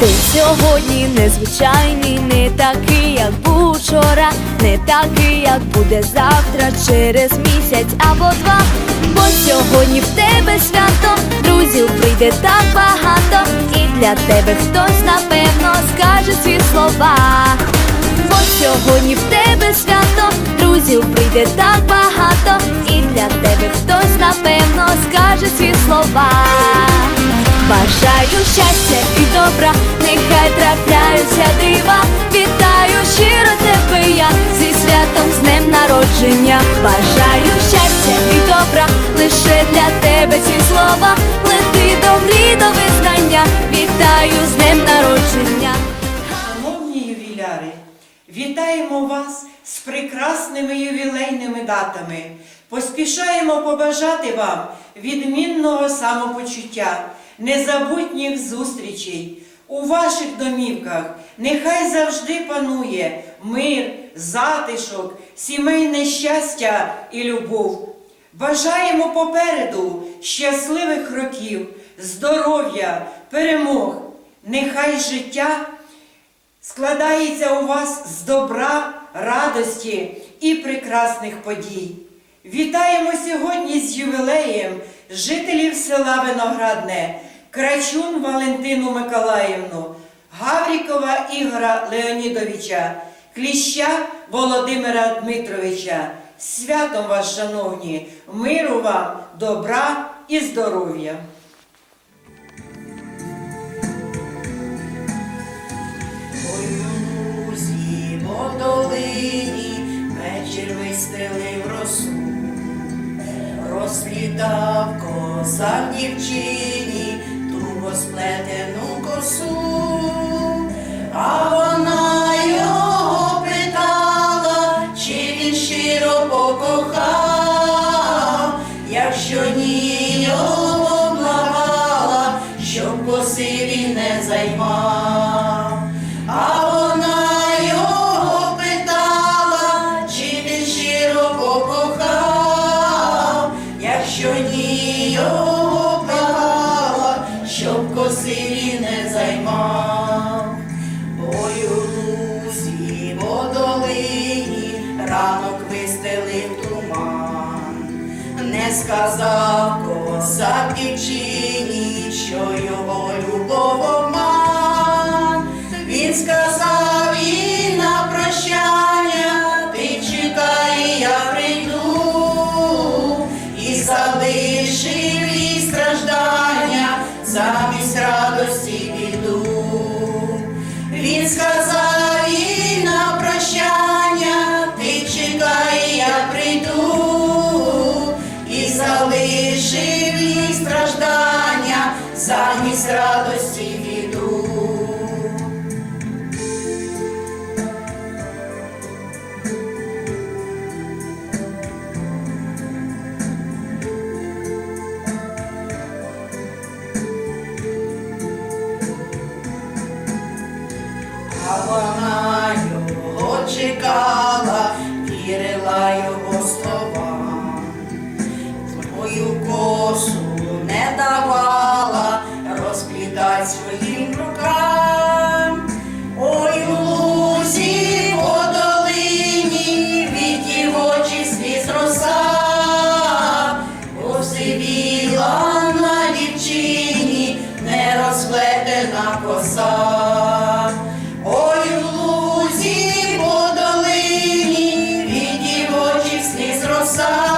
День сьогодні незвичайний, не такий, як був вчора, не такий, як буде завтра, через місяць або два. Бо сьогодні в тебе свято, друзів прийде так багато, і для тебе хтось напевно скаже ці слова. Бо сьогодні в тебе свято, друзів прийде так багато, і для тебе хтось напевно скаже ці слова. Бажаю щастя добра, нехай трапляються дива. Вітаю щиро тебе я зі святом з днем народження. Бажаю щастя і добра, лише для тебе ці слова. Лети до мрій, до визнання. Вітаю з днем народження. Шановні ювіляри, вітаємо вас з прекрасними ювілейними датами. Поспішаємо побажати вам відмінного самопочуття, незабутніх зустрічей. У ваших домівках нехай завжди панує мир, затишок, сімейне щастя і любов. Бажаємо попереду щасливих років, здоров'я, перемог. Нехай життя складається у вас з добра, радості і прекрасних подій. Вітаємо сьогодні з ювілеєм жителів села Виноградне, Крачун Валентину Миколаївну, Гаврікова Ігора Леонідовича, Кліща Володимира Дмитровича. Святом вас, шановні, миру вам, добра і здоров'я! По долині вечір вистелив росу, розплітав козак дівчині туго сплетену косу, а вона його питала, чи він щиро покохав, якщо ні, його благала, щоб коси не займав. А вона його питала, чи він щиро покохав, якщо ні, його він не займав. Ой, у лузі по долині ранок вистелив туман, не сказав козак дівчині, замість радості біду. Він сказав їй на прощання, ти чекай, я прийду, і залишив їй страждання, замість радості вона його чекала, вірила його словам, твою косу не давала розплітать своїм рукам. Ой, у лузі по долині від його очі сліз посивіла на дівчині не розплетена коса. passar.